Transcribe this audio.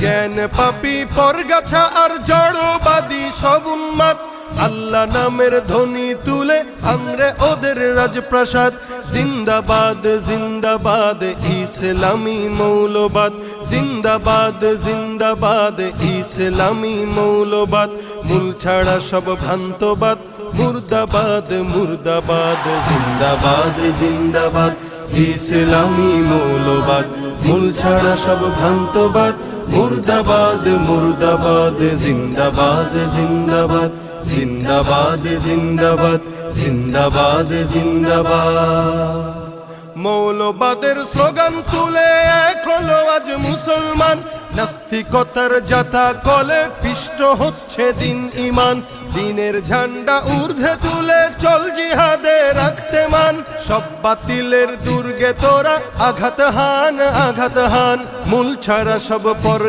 জ্ঞান পাপি, পরগাছা আর জড়বাদী সব উন্মাদ। আল্লাহ নামের ধ্বনি তুলে ভাঙরে ওদের রাজপ্রাসাদ। জিন্দাবাদ জিন্দাবাদ, ইসলামী মৌলবাদ। জিন্দাবাদ জিন্দাবাদ, ইসলামী মৌলবাদ। মূল ছাড়া সব ভ্রান্তবাদ। মুর্দাবাদ মুর্দাবাদ, জিন্দাবাদ জিন্দাবাদ। ইসলামী মৌলবাদ, মূল ছাড়া সব ভ্রান্তবাদ। মুর্দাবাদ মুর্দাবাদ, জিন্দাবাদ জিন্দাবাদ জিন্দাবাদ জিন্দাবাদ জিন্দাবাদ জিন্দাবাদ। মৌলবাদের স্লোগান তুলে হলো আজ মুসলমান। নাস্তিকতার যাতা কলে পিষ্ট হচ্ছে দিন ইমান। দিনের ঝান্ডা ঊর্ধ্বে তুলে চল জিহাদে রাখতে সব বাতিলের দুর্গে তোরা আঘাত হান আঘাত হান। মূল ছাড়া সব পর